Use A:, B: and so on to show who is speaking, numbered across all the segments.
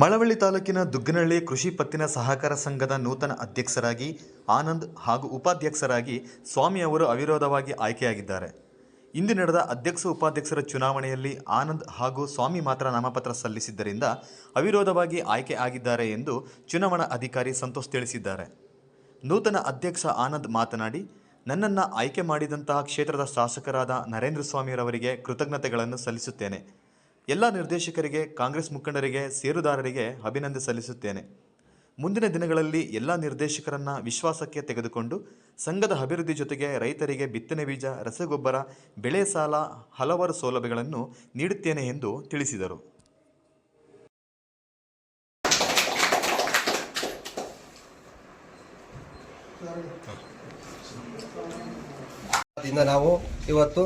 A: ಮಳವಳ್ಳಿ ತಾಲೂಕಿನ ದುಗ್ಗನಹಳ್ಳಿ ಕೃಷಿ ಪತ್ತಿನ ಸಹಕಾರ ಸಂಘದ ನೂತನ ಅಧ್ಯಕ್ಷರಾಗಿ ಆನಂದ್ ಹಾಗೂ ಉಪಾಧ್ಯಕ್ಷರಾಗಿ ಸ್ವಾಮಿ ಅವರು ಅವಿರೋಧವಾಗಿ ಆಯ್ಕೆಯಾಗಿದ್ದಾರೆ. ಇಂದು ನಡೆದ ಅಧ್ಯಕ್ಷ ಉಪಾಧ್ಯಕ್ಷರ ಚುನಾವಣೆಯಲ್ಲಿ ಆನಂದ್ ಹಾಗೂ ಸ್ವಾಮಿ ಮಾತ್ರ ನಾಮಪತ್ರ ಸಲ್ಲಿಸಿದ್ದರಿಂದ ಅವಿರೋಧವಾಗಿ ಆಯ್ಕೆ ಆಗಿದ್ದಾರೆ ಎಂದು ಚುನಾವಣಾ ಅಧಿಕಾರಿ ಸಂತೋಷ್ ತಿಳಿಸಿದ್ದಾರೆ. ನೂತನ ಅಧ್ಯಕ್ಷ ಆನಂದ್ ಮಾತನಾಡಿ, ನನ್ನನ್ನು ಆಯ್ಕೆ ಮಾಡಿದಂತಹ ಕ್ಷೇತ್ರದ ಶಾಸಕರಾದ ನರೇಂದ್ರ ಸ್ವಾಮಿಯವರಿಗೆ ಕೃತಜ್ಞತೆಗಳನ್ನು ಸಲ್ಲಿಸುತ್ತೇನೆ. ಎಲ್ಲ ನಿರ್ದೇಶಕರಿಗೆ, ಕಾಂಗ್ರೆಸ್ ಮುಖಂಡರಿಗೆ, ಸೇರುದಾರರಿಗೆ ಅಭಿನಂದನೆ ಸಲ್ಲಿಸುತ್ತೇನೆ. ಮುಂದಿನ ದಿನಗಳಲ್ಲಿ ಎಲ್ಲ ನಿರ್ದೇಶಕರನ್ನ ವಿಶ್ವಾಸಕ್ಕೆ ತೆಗೆದುಕೊಂಡು ಸಂಘದ ಅಭಿವೃದ್ಧಿ ಜೊತೆಗೆ ರೈತರಿಗೆ ಬಿತ್ತನೆ ಬೀಜ, ರಸಗೊಬ್ಬರ, ಬೆಳೆ ಸಾಲ, ಹಲವಾರು ಸೌಲಭ್ಯಗಳನ್ನು ನೀಡುತ್ತೇನೆ ಎಂದು ತಿಳಿಸಿದರು.
B: ನಾವು ಇವತ್ತು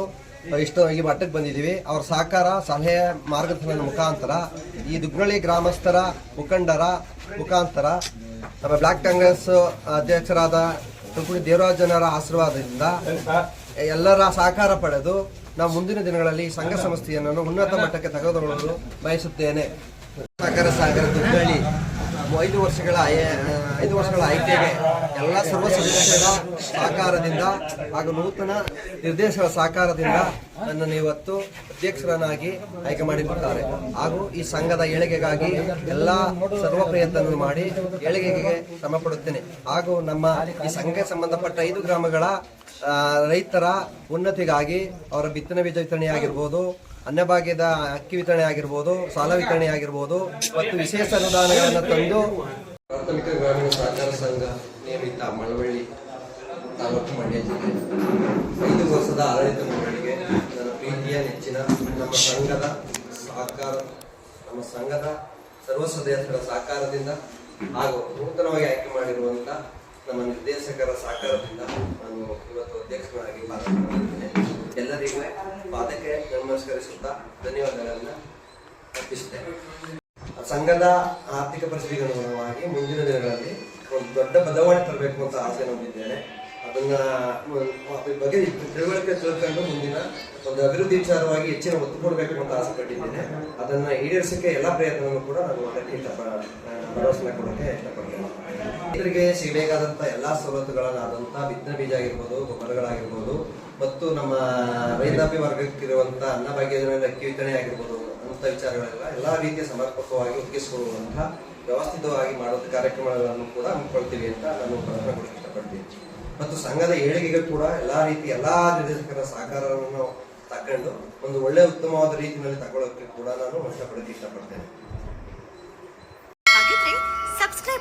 B: ಇಷ್ಟು ಈ ಮಟ್ಟಕ್ಕೆ ಬಂದಿದ್ದೀವಿ. ಅವ್ರ ಸಹಕಾರ, ಸಲಹೆ, ಮಾರ್ಗದರ್ಶನದ ಮುಖಾಂತರ, ಈ ದುಗ್ನಳ್ಳಿ ಗ್ರಾಮಸ್ಥರ ಮುಖಂಡರ ಮುಖಾಂತರ, ನಮ್ಮ ಬ್ಲಾಕ್ ಕಾಂಗ್ರೆಸ್ ಅಧ್ಯಕ್ಷರಾದ ತುಕುಡಿ ದೇವರಾಜನರ ಆಶೀರ್ವಾದದಿಂದ ಎಲ್ಲರ ಸಹಕಾರ ಪಡೆದು ನಾವು ಮುಂದಿನ ದಿನಗಳಲ್ಲಿ ಸಂಘ ಸಂಸ್ಥೆಯನ್ನು ಉನ್ನತ ಮಟ್ಟಕ್ಕೆ ತೆಗೆದುಕೊಳ್ಳಲು ಬಯಸುತ್ತೇನೆ. ಸಹಕಾರ ಸಾಗರ ದುಗ್ನಳ್ಳಿ. ಐದು ವರ್ಷಗಳ ಐದು ವರ್ಷಗಳ ಆಯ್ಕೆಗೆ ಎಲ್ಲ ಸರ್ವ ಸದಸ್ಯರ ಸಹಕಾರದಿಂದ ಹಾಗೂ ನೂತನ ನಿರ್ದೇಶಕರ ಸಹಕಾರದಿಂದ ನನ್ನನ್ನು ಇವತ್ತು ಅಧ್ಯಕ್ಷರನ್ನಾಗಿ ಆಯ್ಕೆ ಮಾಡಿಕೊಡ್ತಾರೆ. ಹಾಗೂ ಈ ಸಂಘದ ಏಳಿಗೆಗಾಗಿ ಎಲ್ಲ ಸರ್ವ ಪ್ರಯತ್ನ ಮಾಡಿ ಏಳಿಗೆಗೆ ಶ್ರಮ ಪಡುತ್ತೇನೆ. ಹಾಗೂ ನಮ್ಮ ಈ ಸಂಘಕ್ಕೆ ಸಂಬಂಧಪಟ್ಟ ಐದು ಗ್ರಾಮಗಳ ರೈತರ ಉನ್ನತಿಗಾಗಿ ಅವರ ಬಿತ್ತನೆ ಬೀಜ ವಿತರಣೆ ಆಗಿರ್ಬೋದು ಅನ್ನಭಾಗ್ಯದ ಅಕ್ಕಿ ವಿತರಣೆ ಆಗಿರ್ಬೋದು, ಸಾಲ ವಿತರಣೆ ಆಗಿರ್ಬೋದು ಮತ್ತು ವಿಶೇಷ ಅನುದಾನಗಳನ್ನು ತಂದು ಪ್ರಾಥಮಿಕ ಗ್ರಾಮೀಣ ಸಹಕಾರ ಸಂಘ ನಿಯಮಿತ ಮಳವಳ್ಳಿ ತಾಲೂಕು ಮಂಡ್ಯ ಜಿಲ್ಲೆ. ಐದು ವರ್ಷದ ಆಡಳಿತ ಮಂಡಳಿಗೆ ನನ್ನ ಪ್ರೀತಿಯ ನೆಚ್ಚಿನ ನಮ್ಮ ಸಂಘದ ಸಹಕಾರ, ನಮ್ಮ ಸಂಘದ ಸರ್ವ ಸದಸ್ಯರ ಸಹಕಾರದಿಂದ ಹಾಗೂ ನೂತನವಾಗಿ ಆಯ್ಕೆ ಮಾಡಿರುವಂಥ ನಮ್ಮ ನಿರ್ದೇಶಕರ ಸಹಕಾರದಿಂದ ನಾನು ಇವತ್ತು ಅಧ್ಯಕ್ಷನಾಗಿ ಪಾಲ್ಗೊಂಡಿದ್ದೇನೆ ಎಲ್ಲರಿಗೂ ಪಾದಕ್ಕೆ ನಮಸ್ಕರಿಸುತ್ತಾ ಧನ್ಯವಾದಗಳನ್ನು ಅರ್ಪಿಸುತ್ತೇನೆ. ಸಂಘದ ಆರ್ಥಿಕ ಪರಿಸ್ಥಿತಿಗೆ ಅನುಗುಣವಾಗಿ ಮುಂದಿನ ದಿನಗಳಲ್ಲಿ ಒಂದು ದೊಡ್ಡ ಬದಲಾವಣೆ ತರಬೇಕು ಅಂತ ಆಸೆ ಹೊಂದಿದ್ದೇನೆ ಅದನ್ನ ಬಗ್ಗೆ ತಿಳುವಳಿಕೆ ತಿಳ್ಕೊಂಡು ಮುಂದಿನ ಒಂದು ಅಭಿವೃದ್ಧಿ ವಿಚಾರವಾಗಿ ಹೆಚ್ಚಿನ ಒತ್ತು ಕೊಡಬೇಕು ಅಂತ ಆಸೆ ಪಟ್ಟಿದ್ದೇನೆ. ಅದನ್ನ ಈಡೇರಿಸೋಕ್ಕೆ ಎಲ್ಲ ಪ್ರಯತ್ನವನ್ನು ಕೂಡ ನಾನು ಇಷ್ಟಪ ಭರವಸೆ ಕೊಡಕ್ಕೆ ಇಷ್ಟಪಡ್ತೇನೆ. ರೈತರಿಗೆ ಸಿಗಬೇಕಾದಂತ ಎಲ್ಲಾ ಸವಲತ್ತುಗಳನ್ನಾದಂಥ ಬಿತ್ತನೆ ಬೀಜ ಆಗಿರ್ಬೋದು, ಗೊಬ್ಬರಗಳಾಗಿರ್ಬೋದು ಮತ್ತು ನಮ್ಮ ರೈತಾಪಿ ವರ್ಗಕ್ಕಿರುವಂಥ ಅನ್ನಭಾಗ್ಯ ಯೋಜನೆ ಅಕ್ಕಿ ವಿತರಣೆ ಆಗಿರ್ಬೋದು ಅಂತ ವಿಚಾರಗಳೆಲ್ಲ ಎಲ್ಲಾ ರೀತಿಯ ಸಮರ್ಪಕವಾಗಿ ಒದಗಿಸಿಕೊಳ್ಳುವಂತಹ ವ್ಯವಸ್ಥಿತವಾಗಿ ಮಾಡುವ ಕಾರ್ಯಕ್ರಮಗಳನ್ನು ಕೂಡ ಹಮ್ಮಿಕೊಳ್ತೀವಿ ಅಂತ ನಾನು ಪ್ರಯತ್ನ ಇಷ್ಟಪಡ್ತೀನಿ. ಮತ್ತು ಸಂಘದ ಏಳಿಗೆಗೆ ಕೂಡ ಎಲ್ಲಾ ರೀತಿ ಎಲ್ಲಾ ನಿರ್ದೇಶಕರ ಸಹಕಾರವನ್ನು ತಗೊಂಡು ಒಂದು ಒಳ್ಳೆ ಉತ್ತಮವಾದ ರೀತಿಯಲ್ಲಿ ತಗೊಳ್ಳೋಕೆ ಕೂಡ ನಾನು ಇಷ್ಟಪಡಕ್ಕೆ ಇಷ್ಟಪಡ್ತೇನೆ.